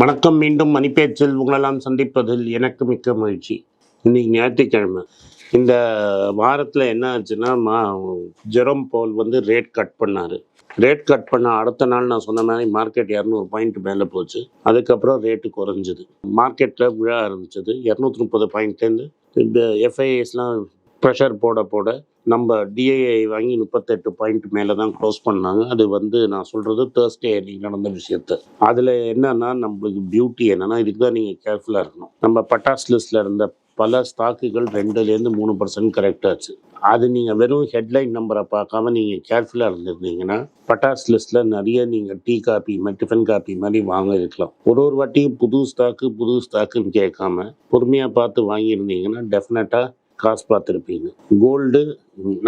வணக்கம் மீண்டும் மணிப்பேச்சில் உங்களெல்லாம் சந்திப்பதில் எனக்கு மிக்க மகிழ்ச்சி. இன்னைக்கு ஞாயிற்றுக்கிழமை. இந்த வாரத்தில் என்ன ஆச்சுன்னா மா ஜெரோம் போல் வந்து ரேட் கட் பண்ணார். ரேட் கட் பண்ண அடுத்த நாள் நான் சொன்ன மாதிரி மார்க்கெட் இரநூறு பாயிண்ட் மேலே போச்சு. அதுக்கப்புறம் ரேட்டு குறைஞ்சிது. மார்க்கெட்டில் விழ ஆரம்பிச்சது. இரநூத்தி முப்பது பாயிண்ட்லேருந்து இந்த எஃப்ஐஎஸ்லாம் ப்ரெஷர் போட போட நம்ம டிஐஐ வாங்கி முப்பத்தெட்டு பாயிண்ட் மேலே தான் க்ளோஸ் பண்ணாங்க. அது வந்து நான் சொல்கிறது தேர்ஸ்டே அன்னைக்கு நடந்த விஷயத்த. அதில் என்னன்னா நம்மளுக்கு பியூட்டி என்னன்னா இதுக்கு தான் நீங்கள் கேர்ஃபுல்லாக இருக்கணும். நம்ம பட்டாஸ் லிஸ்ட்டில் இருந்த பல ஸ்டாக்குகள் ரெண்டுலேருந்து மூணு பர்சன்ட் கரெக்டாச்சு அது நீங்கள் வெறும் ஹெட்லைன் நம்பரை பார்க்காம நீங்கள் கேர்ஃபுல்லாக இருந்திருந்தீங்கன்னா பட்டாஸ் லிஸ்ட்டில் நிறைய நீங்கள் டீ காப்பி டிஃபன் காப்பி மாதிரி வாங்க இருக்கலாம். ஒரு ஒரு வாட்டியும் புது ஸ்டாக்கு புது ஸ்டாக்குன்னு கேட்காம பொறுமையாக பார்த்து வாங்கியிருந்தீங்கன்னா டெஃபினட்டாக காசு பார்த்துருப்பீங்க. கோல்டு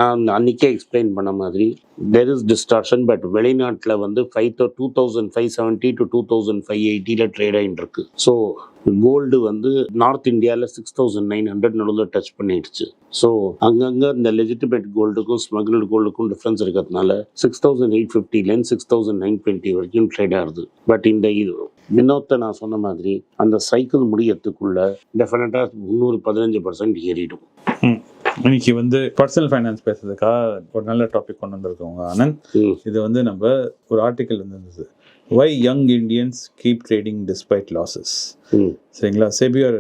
நான் அன்றைக்கே எக்ஸ்பிளைன் பண்ண மாதிரி தெர் இஸ் டிஸ்டார்ஷன் பட் வெளிநாட்டில் வந்து five thou two thousand five seventy to two thousand five எயிட்டியில் trade ஆகிட்டு இருக்கு. ஸோ கோல்டு வந்து நார்த் இந்தியாவில் சிக்ஸ் தௌசண்ட் நைன் ஹண்ட்ரட் நடுவில் டச் பண்ணிடுச்சு. ஸோ அங்கங்கே இந்த லெஜிட்டிமேட் கோல்டுக்கும் ஸ்மக்லட் கோல்டுக்கும் டிஃப்ரென்ஸ் இருக்கிறதுனால சிக்ஸ் தௌசண்ட் எயிட் ஃபிஃப்டிலேருந்து சிக்ஸ் தௌசண்ட் நைன் டுவெண்ட்டி வரைக்கும் ட்ரேட் ஆகுது. பட் இந்த இது வினோத்தை நான் சொன்ன மாதிரி அந்த சைக்கிள் முடியறதுக்குள்ள டெஃபினட்டாக முந்நூறு பதினஞ்சு பர்சன்ட் ஏறிடும். இன்னைக்கு வந்து பர்சனல் ஃபைனான்ஸ் பேசுறதுக்காக ஒரு நல்ல டாபிக் கொண்டு வந்திருக்கோங்க ஆனந்த் இது வந்து நம்ம ஒரு ஆர்டிக்கல் இருந்தது. Why young Indians keep trading despite losses சரிங்களா? செபியோர்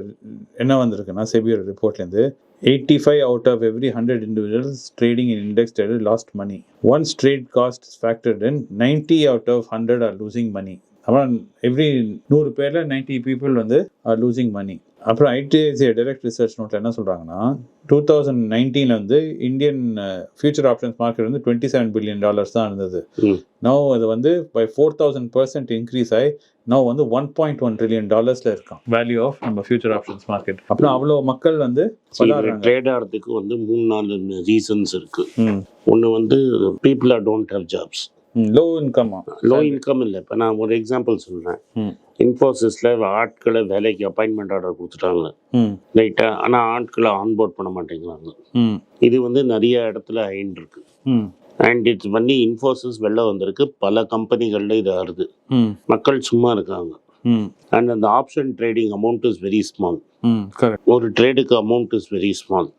என்ன வந்திருக்குன்னா செபியோர் ரிப்போர்ட்லேருந்து eighty five out of every hundred individuals trading in index traded lost money once trade cost factored in ninety out of hundred are losing money அப்புறம் every நூறு பேரில் ninety people வந்து are losing money அப்புறம் ICICI direct research நோட்டில் என்ன சொல்கிறாங்கன்னா two thousand நைன்டீனில் வந்து இந்தியன் ஃபியூச்சர் ஆப்ஷன்ஸ் மார்க்கெட் வந்து டுவெண்ட்டி செவன் பில்லியன் டாலர்ஸ் தான் இருந்தது. நோ அது வந்து by four thousand percent increase ஆகி நோ வந்து ஒன் பாயிண்ட் ஒன் ட்ரில்லியன் டாலர்ஸில் இருக்கான் வேல்யூ ஆஃப் நம்ம ஃபியூச்சர் ஆப்ஷன்ஸ் மார்க்கெட் அப்புறம் அவ்வளோ மக்கள் வந்து ட்ரேட் ஆகிறதுக்கு வந்து மூணு நாலு ரீசன்ஸ் இருக்கு. ம். ஒன்று வந்து people are don't have jobs low இன்கம்மா low income இல்லை. இப்போ நான் ஒரு எக்ஸாம்பிள் சொல்கிறேன் இன்ஃபோசிஸில் ஆட்களை வேலைக்கு அப்பாயின்மெண்ட் ஆர்டர் கொடுத்துட்டாங்க ரைட்டாக ஆனால் ஆட்களை ஆன்போர்ட் பண்ண மாட்டேங்கிறாங்க. இது வந்து நிறைய இடத்துல ஆயின்னு இருக்கு. அண்ட் இட்ஸ் பண்ணி இன்ஃபோசிஸ் வெளில வந்திருக்கு. பல கம்பெனிகளில் இது ஆறுது. மக்கள் சும்மா இருக்காங்க. அண்ட் அந்த option trading amount is very small ஒரு ட்ரேடுக்கு amount is very small.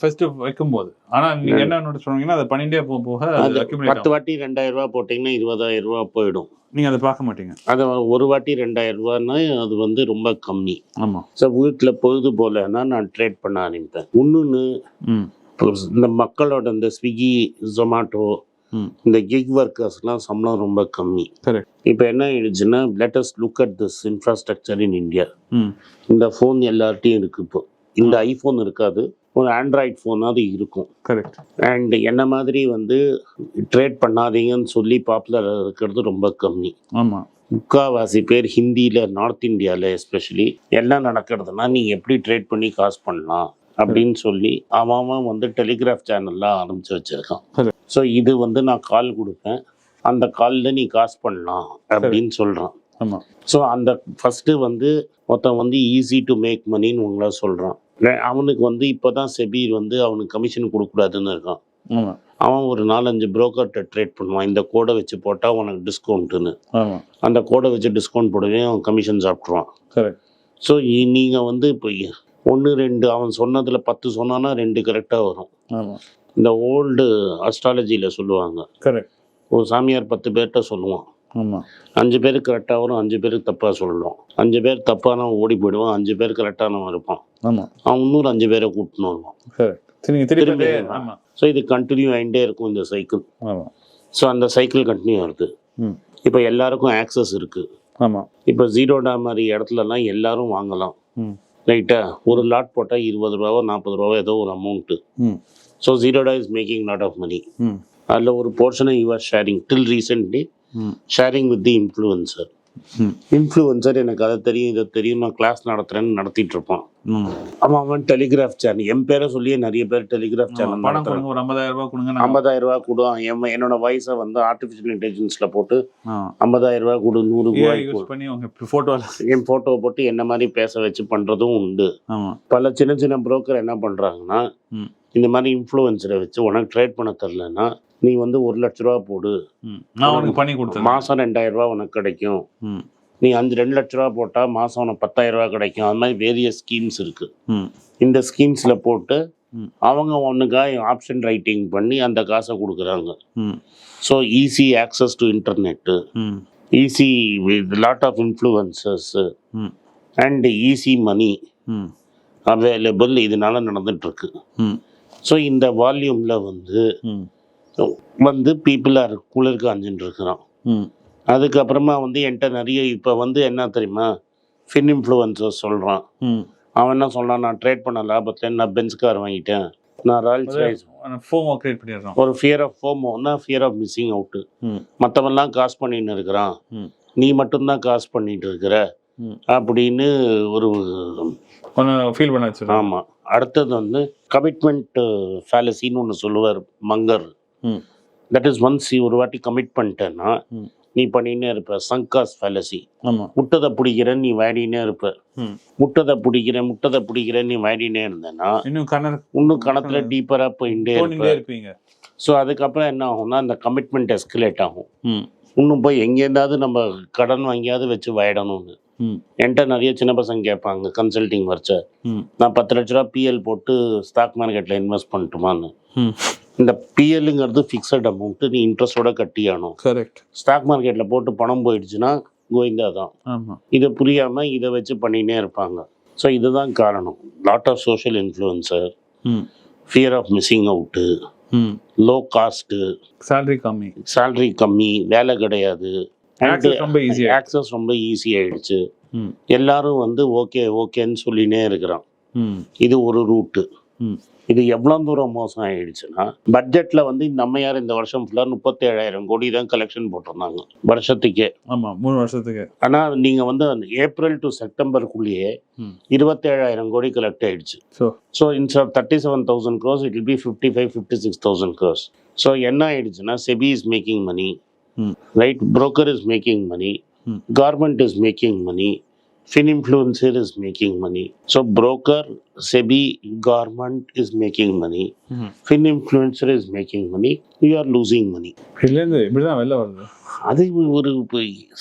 First வைக்கும்போது. ஆனா நீங்க என்ன பண்ணுவீங்கன்னா அதை பண்ணிட்டே போக பத்து. வாட்டி ரெண்டாயிரம் ரூபா போட்டிங்கன்னா இருபதாயிரம் ரூபா போயிடும். நீங்க அதை பார்க்க மாட்டீங்க. அது ஒரு வாட்டி ரெண்டாயிரம் ரூபான்னா அது வந்து ரொம்ப கம்மி. ஆமா. ஸோ வீட்டில் பொழுது போலன்னா நான் ட்ரேட் பண்ண ஆரம்பிப்பேன். இன்னொன்று இந்த மக்களோட இந்த ஸ்விக்கி ஜொமாட்டோ இந்த கிக் ஒர்க்கர்ஸ்லாம் சம்பளம் ரொம்ப கம்மி. இப்போ என்ன ஆயிடுச்சுன்னா latest look at this infrastructure in India இந்த ஃபோன் எல்லார்ட்டையும் இருக்கு இப்போ. இந்த ஐஃபோன் இருக்காது. ஒரு ஆண்ட்ராய்ட் ஃபோனாவது இருக்கும். கரெக்ட் அண்ட் என்ன மாதிரி வந்து ட்ரேட் பண்ணாதீங்கன்னு சொல்லி பாப்புலர் இருக்கிறது ரொம்ப கம்மி. ஆமா. முக்காவாசி பேர் ஹிந்தியில் நார்த் இந்தியாவில் எஸ்பெஷலி என்ன நடக்கிறதுனா நீங்கள் எப்படி ட்ரேட் பண்ணி காசு பண்ணலாம் அப்படின்னு சொல்லி அவன் வந்து டெலிகிராஃப் சேனல்லாம் ஆரம்பிச்சு வச்சிருக்கான். சரி. ஸோ இது வந்து நான் கால் கொடுப்பேன். அந்த காலில் நீ காசு பண்ணலாம் அப்படின்னு சொல்கிறான் ஸோ அந்த ஃபஸ்ட்டு வந்து ஒருத்தன் வந்து ஈஸி டு மேக் மணின்னு உங்களை சொல்கிறான் அவனுக்கு வந்து இப்போ தான் செபீர் வந்து அவனுக்கு கமிஷன் கொடுக்கக்கூடாதுன்னு இருக்கான். அவன் ஒரு நாலஞ்சு புரோக்கர்கிட்ட ட்ரேட் பண்ணுவான். இந்த கோடை வச்சு போட்டால் உனக்கு டிஸ்கவுண்ட்டுன்னு அந்த கோடை வச்சு டிஸ்கவுண்ட் போடவே அவன் கமிஷன் சாப்பிட்ருவான் கரெக்ட் ஸோ நீங்கள் வந்து இப்போ ஒன்று ரெண்டு அவன் சொன்னதில் பத்து சொன்னான்னா ரெண்டு கரெக்டாக வரும். இந்த ஓல்டு அஸ்ட்ராலஜியில் சொல்லுவாங்க. கரெக்ட் ஒரு சாமியார் பத்து பேர்கிட்ட சொல்லுவான். அஞ்சு பேருக்கு கரெக்டாக வரும் அஞ்சு பேருக்கு தப்பாக சொல்லுவான் அஞ்சு பேர் தப்பானவன் ஓடி போயிடுவான் அஞ்சு பேர் கரெக்டானவன் இருப்பான் அவன் இன்னொரு அஞ்சு பேரை கூட்டின்னு வருவான் ஸோ இது கண்டினியூ ஆகிட்டே இருக்கும் இந்த சைக்கிள் ஸோ அந்த சைக்கிள் கண்டினியூ ஆகுது. ம். இப்போ எல்லாருக்கும் ஆக்சஸ் இருக்குது ஆமா. இப்போ ஜீரோடா மாதிரி இடத்துலலாம் எல்லாரும் வாங்கலாம். ரைட்டா ஒரு லாட் போட்டால் இருபது ரூபாவோ நாற்பது ரூபாவோ ஏதோ ஒரு amount so Zerodha is making lot of money அதில் ஒரு போர்ஷனை you are sharing till recently hmm sharing with the influencer influencer எனக்கு அதை தெரியும் இதை தெரியும் நான் கிளாஸ் நடத்துறேன்னு நடத்திட்டு இருப்பான். ம் அவன் டெலிகிராஃப் சேனல் என் பேரை சொல்லியே நிறைய பேர் டெலிகிராஃப் சேனல் பணம் கொடுங்க ஒரு ஐம்பதாயிரம் ரூபாய் கொடுங்க ஐம்பதாயிரம் ரூபா கொடு. என் என்னோட வயசை வந்து ஆர்டிஃபிஷியல் இன்டெலிஜென்ஸில் போட்டு ஐம்பதாயிரம் ரூபா கொடு நூறு ரூபாய் பண்ணி உங்க போட்டோல என் ஃபோட்டோ போட்டு என்ன மாதிரி பேச வச்சு பண்ணுறதும் உண்டு. ஆமா. பல சின்ன சின்ன புரோக்கர் என்ன பண்ணுறாங்கன்னா ம். இந்த மாதிரி இன்ஃப்ளூயன்சரை வச்சு உனக்கு ட்ரேட் பண்ண தெரிலன்னா நீ வந்து ஒரு லட்ச ரூபா போடு. நான் உனக்கு பண்ணி கொடுத்தேன் மாதம் ரெண்டாயிரம் ரூபா உனக்கு கிடைக்கும். நீ அஞ்சு ரெண்டு லட்ச ரூபா போட்டால் மாதம் உனக்கு பத்தாயிரம் ரூபா கிடைக்கும். அது மாதிரி வேரியஸ் ஸ்கீம்ஸ் இருக்குது இந்த ஸ்கீம்ஸில் போட்டு. அவங்க ஒன்றுக்காக ஆப்ஷன் ரைட்டிங் பண்ணி அந்த காசை கொடுக்குறாங்க. So easy access to internet easy with lot of influences hmm. And easy money available இதனால நடந்துட்டுருக்கு. ஸோ இந்த வால்யூமில் வந்து வந்து பீப்புள் ஆர் குளிர் காஞ்சின்னு இருக்கிறான். அதுக்கப்புறமா வந்து என்கிட்ட நிறைய இப்போ வந்து என்ன தெரியுமா? ஃபின் இன்ஃப்ளூயன்சர் சொல்கிறான் அவன் என்ன சொல்கிறான் நான் ட்ரேட் பண்ண லாபத்தில் நான் பென்ஸ் கார் வாங்கிட்டேன். நான் ராயல்ஸ் ரைஸ் ஃபோமோ கிரியேட் பண்ணிடுறோம் ஒரு ஃபியர் ஆஃப் ஃபோமோன்னா fear of missing out hmm. மற்றவன்லாம் காசு பண்ணின்னு இருக்கிறான். நீ மட்டும்தான் காசு பண்ணிட்டு இருக்கிற. அப்படின்னு ஒரு ஃபீல் பண்ண ஆமாம் அடுத்தது வந்து கமிட்மெண்ட் ஃபேலசின்னு ஒன்று சொல்லுவார் மங்கர். தட் இஸ் ஒன்ஸ் ஒரு வாட்டி கமிட் பண்ணிட்டேன்னா நீ பண்ணினே இருப்ப. சங்காஸ் ஃபேலசி முட்டதை பிடிக்கிறேன்னு நீ வாடினே இருப்ப. முட்டதை பிடிக்கிறேன் முட்டதை பிடிக்கிறேன்னு நீ வாடினே இருந்தேன்னா இன்னும் கணக்கு இன்னும் கணத்துல டீப்பராக போயிட்டே இருப்பீங்க. ஸோ அதுக்கப்புறம் என்ன ஆகும்னா அந்த கமிட்மெண்ட் எஸ்கலேட் ஆகும். இன்னும் போய் எங்கேருந்தாவது நம்ம கடன் வாங்கியாவது வச்சு வாயிடணும்னு. என்கிட்ட நிறைய சின்ன பசங்க கேட்பாங்க கன்சல்டிங் வரைச்ச நான் பத்து லட்ச ரூபா பிஎல் போட்டு ஸ்டாக் மார்க்கெட்டில் இன்வெஸ்ட் பண்ணட்டுமான்னு. இந்த பிஎல்லுங்கிறது ஃபிக்ஸட் அமௌண்ட்டு நீ இன்ட்ரெஸ்டோட கட்டியாகணும். கரெக்ட் ஸ்டாக் மார்க்கெட்டில் போட்டு பணம் போயிடுச்சுன்னா கோவிந்தா தான். ஆமாம் இது புரியாமல் இதை வச்சு பண்ணினே இருப்பாங்க. ஸோ இதுதான் காரணம். Lot of social influencer fear of missing out low cost salary கம்மி. சேலரி கம்மி வேலை கிடையாது. ரொம்ப ஆயிடுச்சு. ஆக்சஸ் ரொம்ப ஈஸி ஆயிடுச்சு. எல்லாரும் வந்து ஓகே ஓகேன்னு சொல்லினே இருக்கிறான். ம். இது ஒரு ரூட்டு இது எவ்வளோ தூரம் மோசம் ஆயிடுச்சுன்னா பட்ஜெட்டில் வந்து இந்த அம்மையார் இந்த வருஷம் ஃபுல்லாக முப்பத்தேழாயிரம் கோடி தான் கலெக்ஷன் போட்டிருந்தாங்க வருஷத்துக்கே. ஆமாம் மூணு வருஷத்துக்கு. ஆனால் நீங்கள் வந்து அந்த ஏப்ரல் டு செப்டம்பருக்குள்ளேயே இருபத்தேழாயிரம் கோடி கலெக்ட் ஆயிடுச்சு. So so instead of thirty seven thousand crores it will be fifty five fifty six thousand crores so என்ன ஆயிடுச்சுன்னா SEBI is making money right is making money Hmm. government is making money fin influencer is making money. So broker sebi government is making money. ம் fin influencer is making money. You are losing money. இதுலேருந்து இப்படி தான் வெளில வருது. அது ஒரு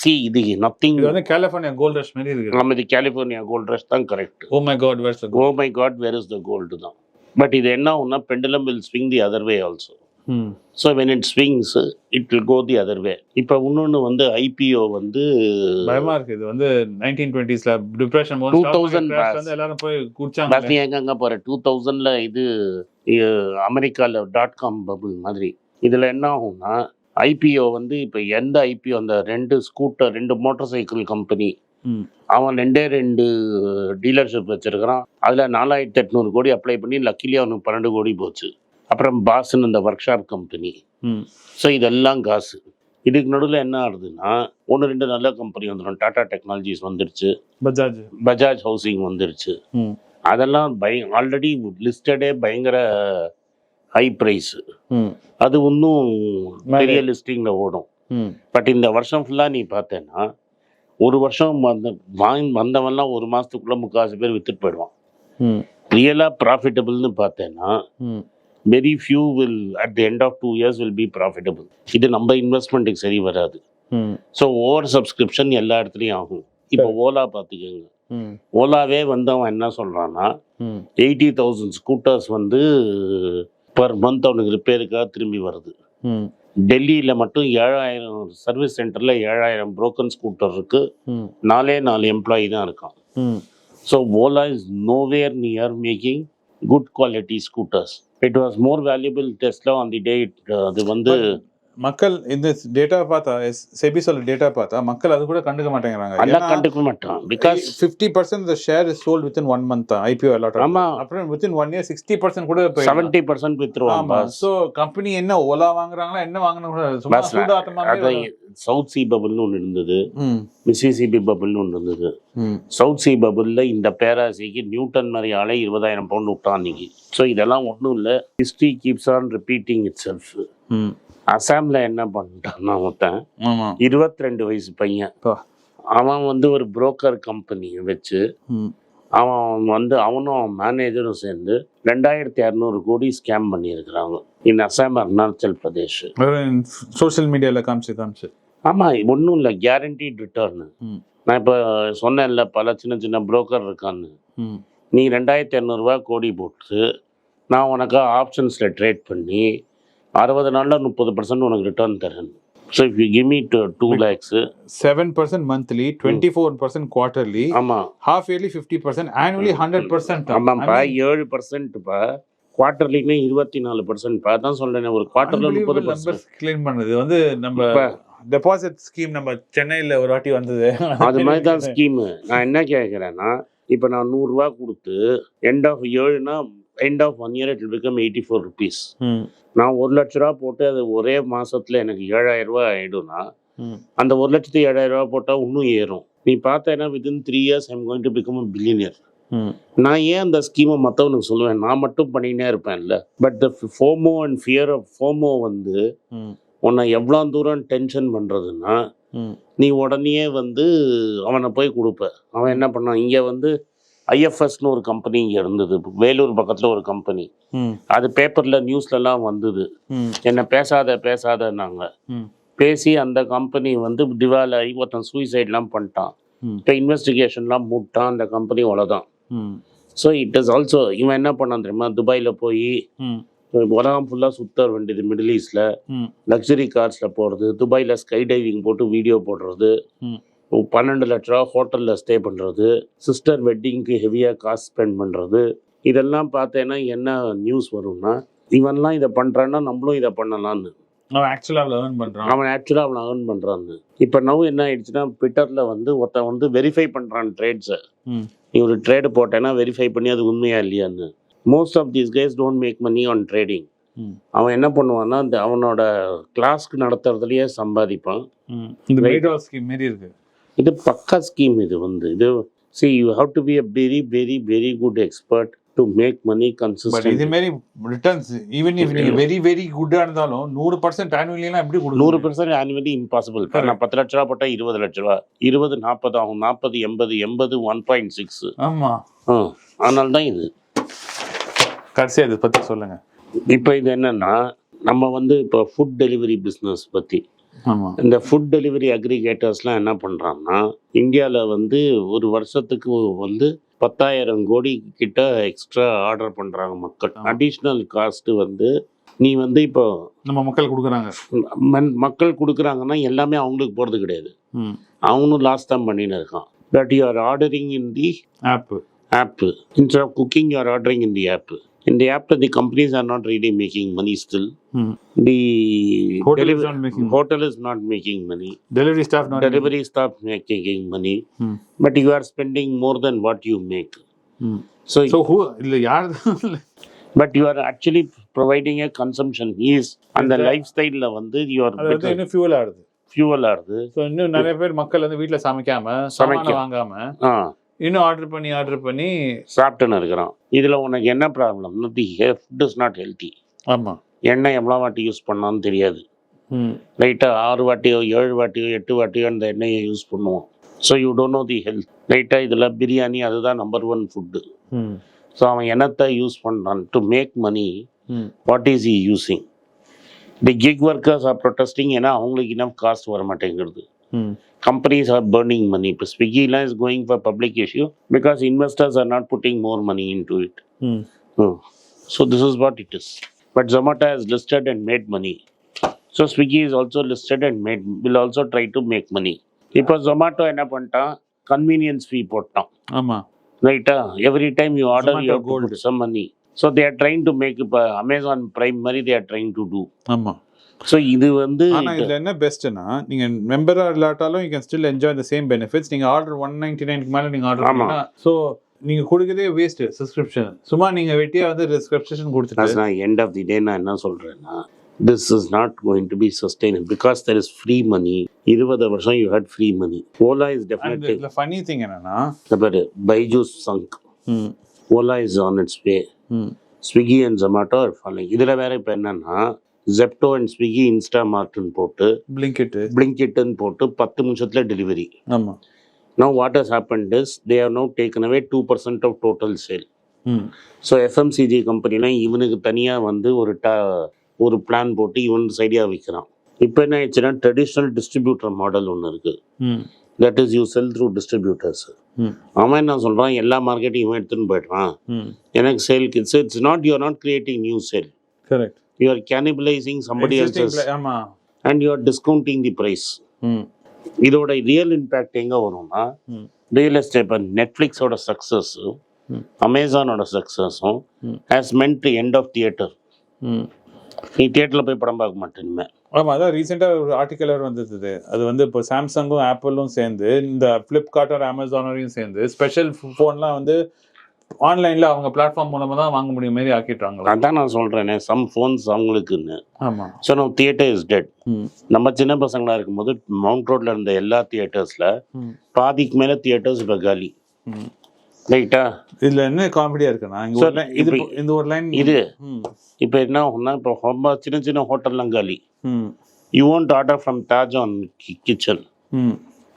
C இது nothing இது வந்து கலிஃபோர்னியா கோல்ட் ரஷ் மாதிரி இருக்குது நம்ம இது கலிஃபோர்னியா கோல்ட் ரஷ் தான் correct oh my God where's oh my God where is the gold தான். பட் இது என்ன ஆகும்னா pendulum will swing the other way also so when it swings it will go the other way இப்போ இன்னொன்று வந்து IPO வந்து பயமா இருக்கு. இது வந்து நைன்டீன் டுவெண்ட்டிஸ்ல டிப்ரெஷன் 2000 வந்து எல்லாரும் போய் குடிச்சாங்க. நீ எங்கங்க டூ தௌசண்ட்ல இது அமெரிக்காவில் டாட் காம் பபுள் மாதிரி. இதில் என்ன ஆகும்னா ஐபிஓ வந்து இப்போ எந்த ஐபிஓ அந்த ரெண்டு ஸ்கூட்டர் ரெண்டு மோட்டார் சைக்கிள் கம்பெனி அவன் ரெண்டே ரெண்டு டீலர்ஷிப் வச்சிருக்கிறான். அதில் நாலாயிரத்தி எட்நூறு கோடி அப்ளை பண்ணி லக்கிலி அவனுக்கு பன்னெண்டு கோடி போச்சு. அப்புறம் பாஸ்ன்னு இந்த ஒர்க் ஷாப் கம்பெனி ஸோ இதெல்லாம் காசு. இதுக்கு நடுவில் என்ன ஆகுதுன்னா ஒன்று ரெண்டு நல்ல கம்பெனி வந்துடும் டாடா டெக்னாலஜிஸ் வந்துருச்சு. பஜாஜ். பஜாஜ் ஹவுசிங் வந்துருச்சு. அதெல்லாம் பய ஆல்ரெடி லிஸ்டடே பயங்கர ஹை ப்ரைஸ் அது இன்னும். பெரிய லிஸ்டிங்கில் ஓடும். பட் இந்த வருஷம் ஃபுல்லாக நீ பார்த்தேன்னா ஒரு வருஷம் வந்த வாங்கி வந்தவன்லாம் ஒரு மாதத்துக்குள்ளே முக்கால்வாசி பேர் வித்துட்டு போயிடுவான். ரியலாக ப்ராஃபிட்டபிள்னு பார்த்தேன்னா very few will at the end of two years will be profitable இது நம்ம இன்வெஸ்ட்மெண்ட்டுக்கு சரி வராது. ஸோ ஓவர் சப்ஸ்கிரிப்ஷன் எல்லா இடத்துலையும் ஆகும். இப்போ ஓலா பார்த்துக்கோங்க ஓலாவே வந்து அவன் என்ன சொல்கிறான்னா எயிட்டி தௌசண்ட் ஸ்கூட்டர்ஸ் வந்து பர் மந்த் அவனுக்கு ரிப்பேருக்காக திரும்பி வருது. டெல்லியில் மட்டும் ஏழாயிரம் சர்வீஸ் சென்டரில் ஏழாயிரம் broken ஸ்கூட்டர் இருக்கு. நாலே நாலு எம்ப்ளாயி தான் இருக்கான். So Ola is nowhere near making good quality scooters it was more valuable டெஸ்ட்ல ஆன் தி டே அது வந்து மக்கள் இந்த டேட்டா பார்த்தா செபி சொல்ல டேட்டா பார்த்தா மக்கள் அது கூட கண்டுக்க மாட்டேங்கிறாங்க. எல்லாம் கண்டுக்க மாட்டான் because fifty percent share is sold within one month தான் ஐபிஓ அலாட் ஆமா. அப்புறம் within one year sixty percent கூட. செவன்டி பர்சன்ட் வித்துருவான் ஆமா. பாஸ் சோ கம்பெனி என்ன ஓலா வாங்குறாங்களா என்ன வாங்கினா கூட சும்மா Bus- சூதாட்டமா அது சவுத் சி பபுள்னு ஒன்று இருந்தது. ம். மிசிசிபி பபுள்னு ஒன்று இருந்தது. சவுத் சி பபுளில் இந்த பேராசிக்கு நியூட்டன் மாதிரி ஆளே இருபதாயிரம் பவுண்ட் விட்டான் அன்னைக்கு ஸோ இதெல்லாம் ஒன்றும் இல்லை. History keeps on repeating itself அசாமில் என்ன பண்ணிட்டான்னா ஒருத்தன் இருபத்தி ரெண்டு வயசு பையன். அவன் வந்து ஒரு புரோக்கர் கம்பெனியை வச்சு அவன் வந்து அவனும் அவன் மேனேஜரும் சேர்ந்து ரெண்டாயிரத்தி இரநூறு கோடி ஸ்கேம் பண்ணியிருக்கிறாங்க. இன் அசாம் அருணாச்சல் பிரதேஷ். சோஷியல் மீடியால காமிச்சு காமிச்சு. ஆமாம் ஒன்றும் இல்லை கேரண்டீட் ரிட்டர்னு நான் இப்போ சொன்னேன்ல பல சின்ன சின்ன புரோக்கர் இருக்கான்னு. நீ ரெண்டாயிரத்தி இரநூறுவா கோடி போட்டு நான் உனக்கு ஆப்ஷன்ஸில் ட்ரேட் பண்ணி அறுபது நாளில் முப்பது பர்சன்ட் உனக்கு ரிட்டர்ன் தரேன் so if you give me two two lakhs seven percent monthly twenty four percent quarterly ஆமாம் half yearly fifty percent annually hundred percent ஆமாம்ப்பா ஏழு பர்சன்ட்ப்பா குவார்ட்டர்லின்னு இருபத்தி நாலு பர்சன்ட்ப்பா அதான் சொல்கிறேன் ஒரு குவார்ட்டரில் முப்பது பர்சன்ட் கிளீன் பண்ணது. வந்து நம்ம டெபாசிட் ஸ்கீம் நம்ம சென்னையில ஒரு வாட்டி வந்தது. அது மாதிரி தான் ஸ்கீமு நான் என்ன கேட்குறேன்னா இப்போ நான் நூறுரூவா கொடுத்து end of ஏழுனா end of one year it become eighty four rupees நான் ஒரு லட்ச ரூபா போட்டு அது ஒரே மாசத்துல எனக்கு ஏழாயிரம் ரூபாய் ஆயிடும்னா ம், அந்த ஒரு லட்சத்து ஏழாயிரம் ரூபாய் போட்டால் இன்னும் ஏறும். நீ பார்த்தேன்னா within three years I'm going to become a billionaire நான் ஏன் அந்த ஸ்கீமை மற்றவனுக்கு சொல்லுவேன்? நான் மட்டும் பண்ணினே இருப்பேன்ல. But the FOMO and fear of FOMO வந்து ம், உன்னை எவ்வளோ தூரம் டென்ஷன் பண்ணுறதுன்னா ம், நீ உடனே வந்து அவனை போய் கொடுப்ப. அவன் என்ன பண்ணான் இங்கே வந்து ஐஎஃப்எஸ்னு ஒரு கம்பெனி இங்கே இருந்தது. வேலூர் பக்கத்தில் ஒரு கம்பெனி. அது பேப்பரில் நியூஸ்லலாம் வந்தது. என்ன பேசாத பேசாதன்னாங்க. ம், பேசி அந்த கம்பெனி வந்து திவால் ஆகி ஒருத்தன் சூசைட்லாம் பண்ணிட்டான். இப்போ இன்வெஸ்டிகேஷன்லாம் மூட்டான் அந்த கம்பெனி அவ்வளோதான் ஸோ இட் இஸ் ஆல்சோ இவன் என்ன பண்ணான் தெரியுமா? துபாயில் போய் உலகம் ஃபுல்லாக சுத்த வேண்டியது மிடில் ஈஸ்டில் லக்ஸரி கார்ஸில் போகிறது துபாயில் ஸ்கை டைவிங் போட்டு வீடியோ போடுறது. பன்னெண்டு லட்ச ரூபா ஹோட்டலில் ஸ்டே பண்ணுறது சிஸ்டர் வெட்டிங்க்கு ஹெவியாக காசு ஸ்பெண்ட் பண்ணுறது இதெல்லாம் பார்த்தேன்னா என்ன நியூஸ் வரும்னா இவன்லாம் இதை பண்ணுறான்னா நம்மளும் இதை பண்ணலான்னு அவன் ஆக்சுவலா லேர்ன் பண்றான். அவன் ஆக்சுவலாக அவன் ஏர்ன் பண்ணுறான்னு இப்போ நவ் என்ன ஆயிடுச்சுன்னா ட்விட்டரில் வந்து ஒருத்தன் வந்து வெரிஃபை பண்ணுறான் ட்ரேட்ஸை நீ ஒரு ட்ரேடு போட்டேன்னா வெரிஃபை பண்ணி அது உண்மையா இல்லையான்னு. Most of these guys don't make money on trading அவன் என்ன பண்ணுவான்னா இந்த அவனோட கிளாஸ்க்கு நடத்துறதுலயே சம்பாதிப்பான். இந்த இருக்கு. இது பக்கா ஸ்கீம் இது வந்து. இது see you have to be a very very very good expert to make money but இது கன்சிஸ்டன்ட் மாரி ரிட்டர்ன்ஸ் ஈவன் இஃப் நீங்க வெரி வெரி குட்டா இருந்தாலும் நூறு பர்சன்ட் ஆனுவலிலாம் எப்படி கொடுக்கும் நூறு பெர்சன்ட் ஆனுவலி இம்பாசிபிள் நான் பத்து லட்ச ரூபா போட்டால் இருபது லட்ச ரூபா. இருபது நாற்பது ஆகும். நாற்பது எண்பது எண்பது ஒன் பாயிண்ட் சிக்ஸ் ஆமா. அதனால தான் இது. கடைசியா இதை பத்தி சொல்லுங்க. இப்போ இது என்னன்னா நம்ம வந்து இப்போ ஃபுட் டெலிவரி பிஸ்னஸ் பற்றி ஆமா இந்த ஃபுட் டெலிவரி அக்ரிகேட்டர்ஸ்லாம் என்ன பண்ணுறாங்கன்னா இந்தியாவில் வந்து ஒரு வருஷத்துக்கு வந்து பத்தாயிரம் கோடி கிட்ட எக்ஸ்ட்ரா ஆர்டர் பண்ணுறாங்க மக்கள். அடிஷ்னல் காஸ்ட்டு வந்து நீ வந்து இப்போ நம்ம மக்கள் கொடுக்குறாங்க. மக்கள் கொடுக்குறாங்கன்னா எல்லாமே அவங்களுக்கு போகிறது கிடையாது. அவனும் லாஸ் தான் பண்ணின்னு இருக்கான். But you are ordering in the app app. Instead of cooking, you are ordering in the app. In the app, the companies are not really making money still. ம் The Hotel is deliver- not making hotel is not making money. Delivery staff not Delivery staff making money. ம் But you are spending more than what you make. Hmm So, so who இல்ல யார் but you are actually providing a consumption is அந்த that- lifestyle வந்து வந்து இன்னும் fuel ஆகுது fuel ஆகுது so இன்னும் நிறைய பேர் மக்கள் வந்து வீட்டில் சமைக்காம சமைக்க. சமைக்க வாங்காம ஆ இன்னும் ஆர்டர் பண்ணி ஆர்டர் பண்ணி சாப்பிட்டுன்னு இருக்கிறான். இதில் உனக்கு என்ன problem the food is not healthy ஆமா. எண்ணெய் எவ்வளோ வாட்டி யூஸ் பண்ணான்னு தெரியாது. லைட்டாக ஆறு வாட்டியோ ஏழு வாட்டியோ எட்டு வாட்டியோ அந்த எண்ணெயை யூஸ் பண்ணுவோம் so you don't know the health லைட்டாக இதில் பிரியாணி அதுதான் நம்பர் ஒன் ஃபுட்டு ஸோ அவன் என்னத்தை யூஸ் பண்ணுறான் to make money what is he using the gig workers are protesting ஏன்னா அவங்களுக்கு இன்னும் காஸ்ட் வர மாட்டேங்கிறது ம் கம்பெனிஸ் ஆர் burning மணி இப்போ ஸ்விக்கிலாம் is going for public issue because investors are not putting more money into it ம் So this is what it is. But Zomato has listed and made money. So Swiggy is also listed and made will also try to make money. இப்போ Zomato என்ன பண்ணிட்டான் convenience ஃபீ போட்டான் ஆமா ரைட்டா every time you order Zomato you Gold. Gold some money so they are trying to make இப்போ Amazon prime மாதிரி they are trying to do ஆமா so இது வந்து ஆனா இதுல என்ன பெஸ்ட்னா நீங்க மெம்பரா இல்லாட்டாலும் you can still enjoy the same benefits நீங்க ஆர்டர் ஒன் நைன்டி நைனுக்கு மேல நீங்க ஆர்டர் ஆமா. பண்ணா ஸோ நீங்க கொடுக்கறதே வேஸ்ட் சப்ஸ்கிரிப்ஷன் சும்மா நீங்க வெட்டியா வந்து சப்ஸ்கிரிப்ஷன் கொடுத்துட்டு நான் எண்ட் ஆஃப் தி டே நான் என்ன சொல்கிறேன்னா this is not going to be sustainable because there is free money இருபது வருஷம் you had free money Ola is definitely funny thing என்னன்னா பாரு Byju's sunk Ola is on its way Swiggy and Zomato following இதில் வேற இப்போ என்னன்னா Zepto and Swiggy இன்ஸ்டா மார்ட்னு போட்டு பிளிங்கிட்டு பிளிங்கிட்னு போட்டு பத்து நிமிஷத்தில் டெலிவரி ஆமா. No what has happened is they have no taken away two percent of total sale so FMCG கம்பெனிலாம் இவனுக்கு தனியாக வந்து ஒரு ட ஒரு பிளான் போட்டு இவன் சைடியாக விற்கிறான் இப்போ என்ன ஆயிடுச்சுன்னா ட்ரெடிஷ்னல் டிஸ்ட்ரிபியூட்டர் மாடல் ஒன்று இருக்குது that is you sell through distributors அவன் என்ன சொல்கிறான் எல்லா மார்க்கெட்டையும் இவன் எடுத்துன்னு போயிடுறான். எனக்கு sale kids it's not you are not creating new sale correct you are cannibalising somebody else's and you are discounting the price இதோட ரியல் இம்பேக்ட் எங்கே வரும்னா ரியல் எஸ்டேட் இப்போ நெட்ஃப்ளிக்ஸோட சக்ஸஸும். அமேசானோட சக்ஸஸும். Has meant end of theatre நீ தியேட்டரில் போய் படம் பார்க்க மாட்டேன் இனிமே. ஆமா அதான் ரீசெண்டாக ஒரு ஆர்டிக்கல் வந்தது. அது வந்து இப்போ சாம்சங்கும் ஆப்பிளும் சேர்ந்து இந்த ஃப்ளிப்கார்ட் அமேசானரையும் சேர்ந்து ஸ்பெஷல் ஃபோன்லாம் வந்து ஆன்லைன்ல அவங்க பிளாட்ஃபார்ம் மூலமா தான் வாங்க முடியும் மாதிரி ஆக்கிட்டாங்களா அதான் நான் சொல்கிறேனே சம் ஃபோன்ஸ் அவங்களுக்குன்னு. ஆமா. ஸோ நம்ம தியேட்டர் இஸ் டெட் நம்ம சின்ன பசங்களா இருக்கும்போது மவுண்ட் ரோட்ல இருந்த எல்லா தியேட்டர்ஸில் பாதிக்கு மேலே தியேட்டர்ஸ் இப்போ காலி ரைட்டா இதுல என்ன காமெடியா இருக்குன்னா இங்க Sir, ஒரு line இது இந்த ஒரு லைன் இது. இப்போ என்ன ஆகும்னா இப்போ ரொம்ப சின்ன சின்ன ஹோட்டல்லாம் காலி you want order from Taj on kitchen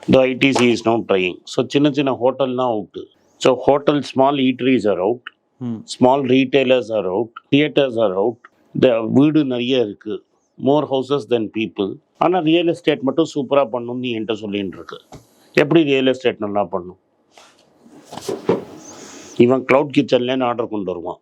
the ITC is now trying. So சின்ன சின்ன ஹோட்டல்லாம் out so hotel small eateries are out hmm small retailers are out theatres are out the வீடு நிறைய இருக்கு. மோர் ஹவுசஸ் தென் பீப்புள் ஆனால் real estate மட்டும் சூப்பராக பண்ணணும்னு நீ என்கிட்ட சொல்லின்னு இருக்கு. எப்படி ரியல் எஸ்டேட் நல்லா பண்ணும்? இவன் க்ளவுட் கிச்சன்லேன்னு ஆர்டர் கொண்டு வருவான்.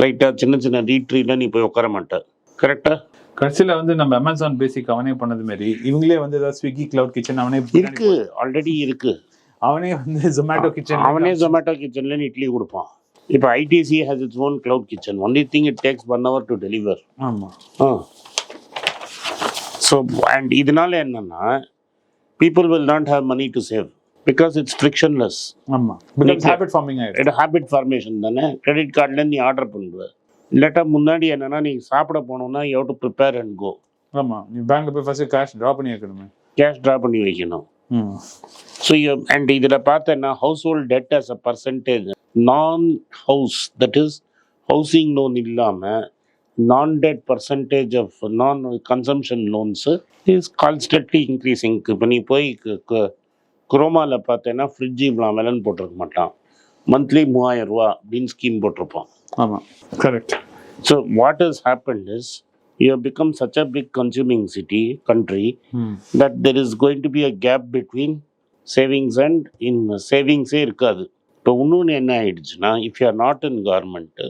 ரைட்டாக சின்ன சின்ன ரீட்ரியில் நீ போய் உட்கார மாட்ட. கரெக்டாக கடைசியில வந்து நம்ம அமேசான் பேசிக் அவனே பண்ணது மாதிரி இவங்களே வந்து ஏதாவது ஸ்விக்கி கிளவுட் கிச்சன் அவனே இருக்கு. ஆல்ரெடி இருக்கு. அவனே வந்து ஜொமேட்டோ கிச்சன் அவனே ஜொமேட்டோ கிச்சன்ல இட்லி கொடுப்பான். இப்போ ITC has its own cloud kitchen only thing it takes one hour to deliver ஆமா. ஸோ அண்ட் இதனால என்னன்னா people will not have money to save because it's frictionless ஆமா. பிகாஸ் ஹேபிட் ஃபார்மிங் ஆயிடும் இது ஹேபிட் ஃபார்மேஷன் தானே. Credit கார்டில் நீ order பண்ணுவ இல்லாட்டா முன்னாடி என்னன்னா நீ சாப்பிட போனோம்னா டு ப்ரிப்பேர் அண்ட் கோ ஆமா. நீ பேங்க்ல போய் ஃபர்ஸ்ட் கேஷ் டிரா பண்ணி வைக்கணுமே. கேஷ் ட்ரா பண்ணி வைக்கணும். ஸோ அண்ட் இதில் பார்த்தேன்னா household debt as a percentage non house that is housing loan இல்லாமல் non debt percentage of non consumption loans is constantly increasing இப்போ நீ போய் குரோமாவில் பார்த்தேன்னா ஃப்ரிட்ஜ் இவ்வளோ விலைன்னு போட்டிருக்க மாட்டான். மந்த்லி மூவாயிரம் ரூபா அப்படின்னு ஸ்கீம் போட்டிருப்பான். ஆமா. Correct so what is happen is you have become such a big consuming city country ம் that there is going to be a gap between savings and in சேவிங்ஸே இருக்காது. இப்போ இன்னொன்று என்ன ஆயிடுச்சுன்னா if you are not in government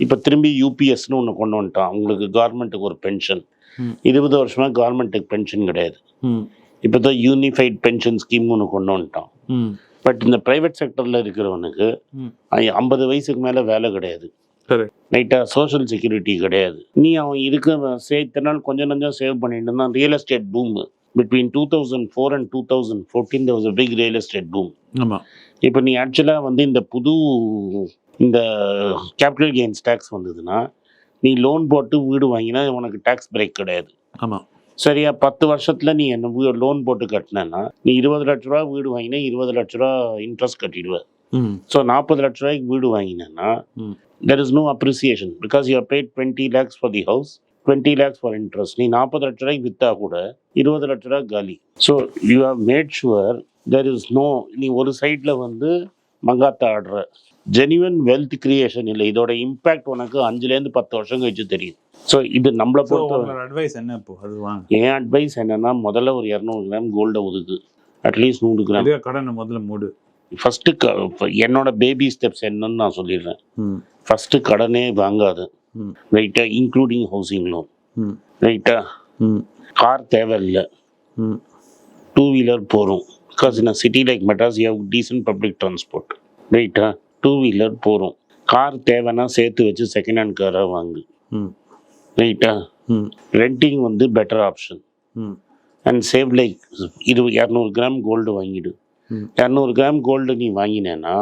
இப்போ திரும்பி யூபிஎஸ்னு ஒன்று கொண்டு வந்துட்டான் அவங்களுக்கு கவர்மெண்ட்டுக்கு ஒரு பென்ஷன் ம். இருபது வருஷமாக கவர்மெண்ட்டுக்கு பென்ஷன் கிடையாது. ம் இப்போ தான் யூனிஃபைட் பென்ஷன் ஸ்கீம் ஒன்று கொண்டு வந்துட்டான் பட் இந்த ப்ரைவேட் செக்டரில் இருக்கிறவனுக்கு ஐம்பது வயசுக்கு மேலே வேலை கிடையாது. நைட்டாக சோஷியல் செக்யூரிட்டி கிடையாது. நீ அவன் இருக்க சேர்த்த நாள் கொஞ்சம் கொஞ்சம் சேவ் பண்ணிட்டு இருந்தான். Real estate boom between two thousand four and two thousand fourteen was a big real estate boom ஆமா. இப்போ நீ ஆக்சுவலாக வந்து இந்த புது இந்த கேபிட்டல் கெயின்ஸ் டேக்ஸ் வந்ததுன்னா நீ லோன் போட்டு வீடு வாங்கினா உனக்கு டேக்ஸ் பிரேக் கிடையாது. ஆமா. சரியா பத்து வருஷத்துல நீ என்ன லோன் போட்டு கட்டினேன்னா நீ இருபது லட்ச ரூபா வீடு வாங்கினா இருபது லட்ச ரூபா இன்ட்ரெஸ்ட் கட்டிடுவ. ம். ஸோ நாற்பது லட்ச ரூபாய்க்கு வீடு வாங்கினேன்னா there is no appreciation because you paid twenty lakhs for the house twenty lakhs for interest நீ நாற்பது லட்ச ரூபாய்க்கு விற்றா கூட இருபது லட்ச ரூபா காலி. So you have made sure there is no நீ ஒரு சைடில் வந்து மங்காத்தா ஆடுற. ஜெனிவன் வெல்த் கிரியேஷன் இல்லை. இதோட இம்பேக்ட் உனக்கு அஞ்சுலேருந்து பத்து வருஷம் கழிச்சு தெரியும். ஸோ இது நம்மளை பொறுத்த அட்வைஸ் என்ன இப்போ? அது வாங்க. என் அட்வைஸ் என்னன்னா முதல்ல ஒரு இரநூறு கிராம் கோல்டை ஒதுக்கு. அட்லீஸ்ட் நூறு கிராம். கடனை முதல்ல மூடு. ஃபஸ்ட்டு க என்னோட பேபி ஸ்டெப்ஸ் என்னன்னு நான் சொல்லிடுறேன். ம். ஃபஸ்ட்டு கடனே வாங்காது. ம். ரைட்டா இன்க்ளூடிங் ஹவுசிங் லோன் ம். ரைட்டா ம். கார் தேவையில்லை. ம். டூ வீலர் போகிறோம் because in city like Madras you have decent public transport ரைட்டா டூ வீலர் போகிறோம் கார் தேவைன்னா சேர்த்து வச்சு செகண்ட் ஹேண்ட் காராக வாங்கு. ம். ரைட்டா ம். ரெண்டிங் வந்து பெட்டர் ஆப்ஷன் ம். அண்ட் சேவ் லைக் இரு இரநூறு கிராம் கோல்டு வாங்கிடு. இரநூறு கிராம் கோல்டு நீ வாங்கினேன்னா.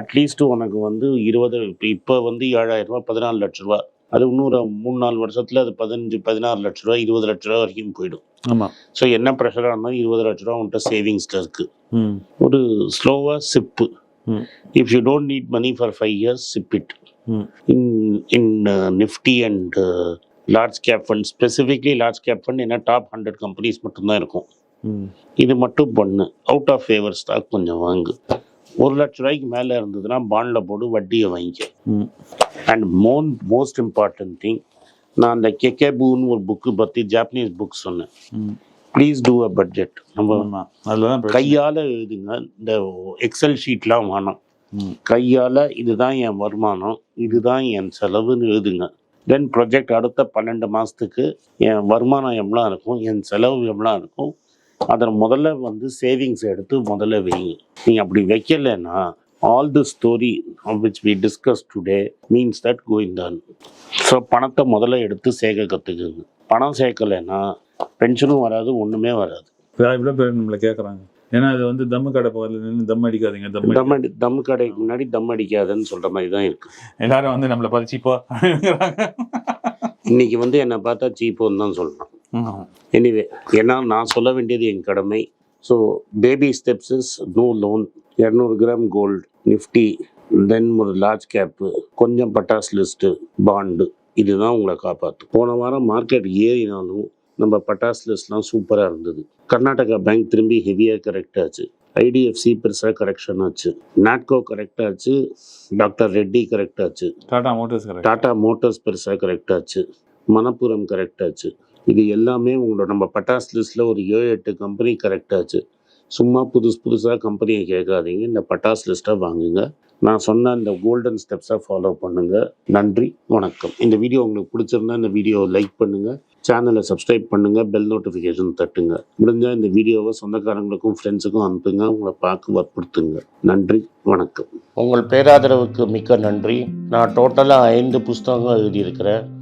அட்லீஸ்ட் உனக்கு வந்து இருபது இப்போ வந்து ஏழாயிரம் ரூபா பதினாலு லட்ச ரூபா. அது இன்னொரு மூணு நாலு வருஷத்துல அது பதினஞ்சு பதினாறு லட்ச ரூபா இருபது லட்ச ரூபா வரைக்கும் போயிடும். ஆமா. ஸோ என்ன ப்ரெஷராக இருந்தாலும் இருபது லட்ச ரூபா உன்கிட்ட சேவிங்ஸில் இருக்கு. ம். ஒரு ஸ்லோவாக SIP if you don't need money for five years SIP it in in Nifty and large cap fund specifically large cap fund என்ன டாப் ஹண்ட்ரட் கம்பெனிஸ் மட்டும்தான் இருக்கும். இது மட்டும் பண்ணு. அவுட் ஆஃப் ஃபேவர் ஸ்டாக் கொஞ்சம் வாங்கு. ஒரு லட்ச ரூபாய்க்கு மேலே இருந்ததுன்னா பாண்டில் போட்டு வட்டியை வாங்கிக்க. ம். அண்ட் மோன் மோஸ்ட் இம்பார்ட்டன்ட் திங் நான் அந்த கெக்கேபூன்னு ஒரு புக்கு பற்றி ஜாப்பனீஸ் புக் சொன்னேன். ப்ளீஸ் டூ அ பட்ஜெட் நம்ம. கையால் எழுதுங்க. இந்த எக்ஸல் ஷீட்லாம் வேணாம். கையால் இதுதான் என் வருமானம் இதுதான் என் செலவுன்னு எழுதுங்க. தென் ப்ரொஜெக்ட் அடுத்த பன்னெண்டு மாதத்துக்கு என் வருமானம் எவ்வளோ இருக்கும் என் செலவு எவ்வளோ இருக்கும் அதில் முதல்ல வந்து சேவிங்ஸ் எடுத்து முதல்ல வைங்க நீங்கள் அப்படி வைக்கலைன்னா all the story which we discuss today means that going தான் ஸோ பணத்தை முதல்ல எடுத்து சேர்க்க கற்றுக்குங்க பணம் சேர்க்கலைன்னா பென்ஷனும் வராது ஒன்றுமே வராது. இவ்வளோ பேர் நம்மளை கேட்குறாங்க ஏன்னா இது வந்து தம்மு கடை பக்கத்தில் நின்று தம் அடிக்காதீங்க தம் தம் அடி தம் கடைக்கு முன்னாடி தம் அடிக்காதன்னு சொல்ற மாதிரி தான் இருக்கு. எல்லாரும் வந்து நம்மளை பார்த்து சீப்பா? இன்னைக்கு வந்து என்னை பார்த்தா சீப்போன்னு தான் சொல்றான் எனிவே ஏன்னா நான் சொல்ல வேண்டியது என் கடமை. So baby steps is no loan இரநூறு கிராம் கோல்டு நிஃப்டி தென் ஒரு லார்ஜ் கேப்பு கொஞ்சம் பட்டாஸ் லிஸ்ட்டு பாண்டு இதுதான் உங்களை காப்பாற்றும் போன வாரம் மார்க்கெட் ஏறினாலும் நம்ம பட்டாஸ் லிஸ்ட்லாம் சூப்பராக இருந்தது. கர்நாடகா பேங்க் திரும்பி ஹெவியாக கரெக்ட் ஆச்சு. ஐடிஎஃப்சி பெருசாக கரெக்ஷன் ஆச்சு. நாட்கோ கரெக்ட் ஆச்சு. டாக்டர் ரெட்டி கரெக்ட் ஆச்சு. டாடா மோட்டர்ஸ் டாடா மோட்டார்ஸ் பெருசாக கரெக்ட் ஆச்சு. மணப்புரம் கரெக்ட் ஆச்சு. இது எல்லாமே உங்களோட நம்ம பட்டாஸ் லிஸ்ட்டில் ஒரு ஏழு எட்டு கம்பெனி கரெக்டாச்சு சும்மா புதுசு புதுசாக கம்பெனியை கேட்காதீங்க. இந்த பட்டாஸ் லிஸ்ட்டை வாங்குங்க. நான் சொன்ன இந்த கோல்டன் ஸ்டெப்ஸை ஃபாலோ பண்ணுங்கள் நன்றி வணக்கம். இந்த வீடியோ உங்களுக்கு பிடிச்சிருந்தா இந்த வீடியோவை லைக் பண்ணுங்கள் சேனலை சப்ஸ்கிரைப் பண்ணுங்கள் பெல் நோட்டிஃபிகேஷன் தட்டுங்க. முடிஞ்சால் இந்த வீடியோவை சொந்தக்காரங்களுக்கும் ஃப்ரெண்ட்ஸுக்கும் அனுப்புங்க. உங்களை பார்க்க வற்புறுத்துங்க. நன்றி வணக்கம். உங்கள் பேராதரவுக்கு மிக்க நன்றி. நான் டோட்டலாக ஐந்து புஸ்தகங்கள் எழுதியிருக்கிறேன்.